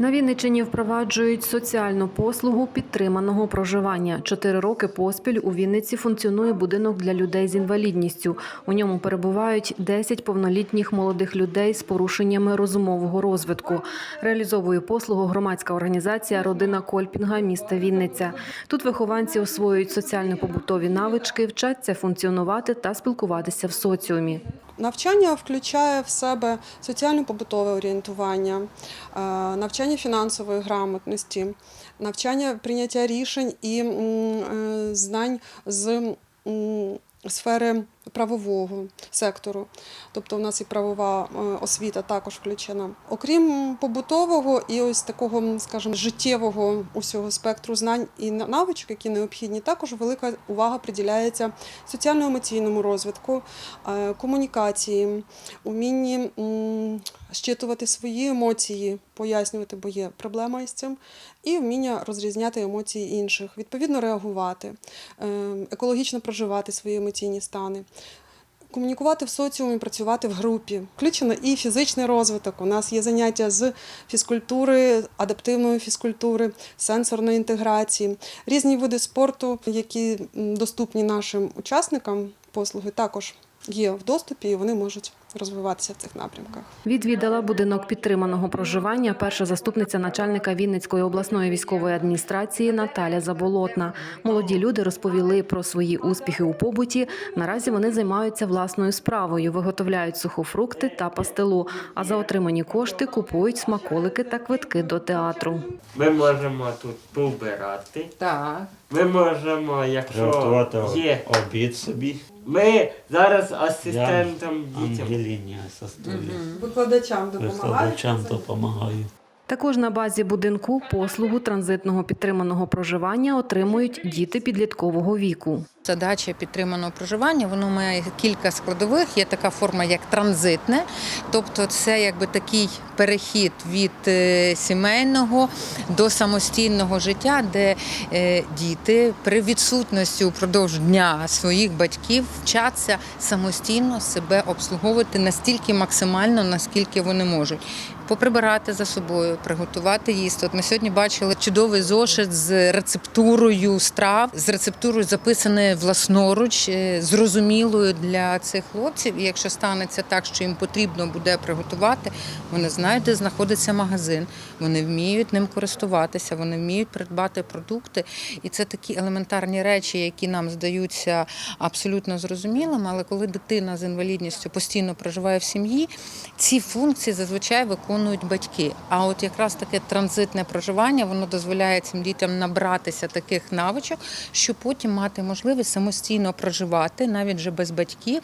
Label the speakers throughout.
Speaker 1: На Вінниччині впроваджують соціальну послугу підтриманого проживання. Чотири роки поспіль у Вінниці функціонує будинок для людей з інвалідністю. У ньому перебувають 10 повнолітніх молодих людей з порушеннями розумового розвитку. Реалізовує послугу громадська організація Родина Кольпінга міста Вінниця. Тут вихованці освоюють соціально-побутові навички, вчаться функціонувати та спілкуватися в соціумі.
Speaker 2: Навчання включає в себе соціально-побутове орієнтування, е, навчання фінансової грамотності, навчання прийняття рішень і е, знань з сфери правового сектору. Тобто у нас і правова е, освіта також включена. Окрім побутового і ось такого, скажімо, життєвого усього спектру знань і навичок, які необхідні, також велика увага приділяється соціально-емоційному розвитку, е, комунікації, умінні щитувати свої емоції, пояснювати, бо є проблема із цим, і вміння розрізняти емоції інших, відповідно реагувати, е, екологічно проживати свої емоційні стани. Комунікувати в соціумі, працювати в групі. Включено і фізичний розвиток. У нас є заняття з фізкультури, адаптивної фізкультури, сенсорної інтеграції, різні види спорту, які доступні нашим учасникам послуги, також є в доступі, і вони можуть розвиватися в цих напрямках.
Speaker 1: Відвідала будинок підтриманого проживання перша заступниця начальника Вінницької обласної військової адміністрації Наталя Заболотна. Молоді люди розповіли про свої успіхи у побуті. Наразі вони займаються власною справою, виготовляють сухофрукти та пастилу. А за отримані кошти купують смаколики та квитки до театру.
Speaker 3: Ми можемо тут побирати.
Speaker 4: Так.
Speaker 3: Ми можемо, якщо є.
Speaker 5: обід собі.
Speaker 3: Ми зараз асистентам дітям.
Speaker 5: Ангеліні сестрі.
Speaker 2: Викладачам
Speaker 5: Викладачам допомагаю.
Speaker 1: Також на базі будинку послугу транзитного підтриманого проживання отримують діти підліткового віку.
Speaker 4: Задача підтриманого проживання, воно має кілька складових. Є така форма, як транзитне, тобто це якби такий перехід від е, сімейного до самостійного життя, де е, діти при відсутності упродовж дня своїх батьків вчаться самостійно себе обслуговувати настільки максимально, наскільки вони можуть. Поприбирати за собою, приготувати їсти. От ми сьогодні бачили чудовий зошит з рецептурою страв, з рецептурою записаної власноруч, е, зрозумілою для цих хлопців. І якщо станеться так, що їм потрібно буде приготувати, вони знають, де знаходиться магазин, вони вміють ним користуватися, вони вміють придбати продукти. І це такі елементарні речі, які нам здаються абсолютно зрозумілими. Але коли дитина з інвалідністю постійно проживає в сім'ї, ці функції зазвичай виконують батьки. А от якраз таке транзитне проживання воно дозволяє цим дітям набратися таких навичок, щоб потім мати можливість самостійно проживати, навіть вже без батьків,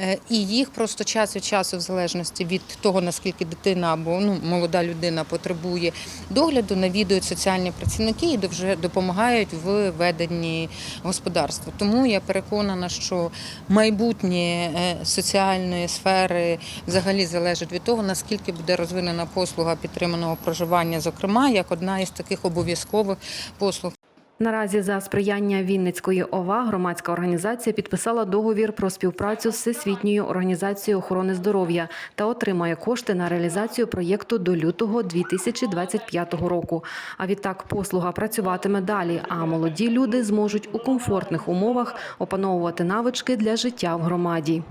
Speaker 4: Е, і їх просто час від часу, в залежності від того наскільки дитина або ну молода людина потребує догляду, навідують соціальні працівники і вже допомагають в веденні господарства. Тому я переконана, що майбутнє е, соціальної сфери взагалі залежить від того, наскільки буде розвинена послуга підтриманого проживання, зокрема як одна із таких обов'язкових послуг.
Speaker 1: Наразі за сприяння Вінницької ОВА громадська організація підписала договір про співпрацю з Всесвітньою організацією охорони здоров'я та отримає кошти на реалізацію проєкту до лютого 2025 року. А відтак послуга працюватиме далі. А молоді люди зможуть у комфортних умовах опановувати навички для життя в громаді.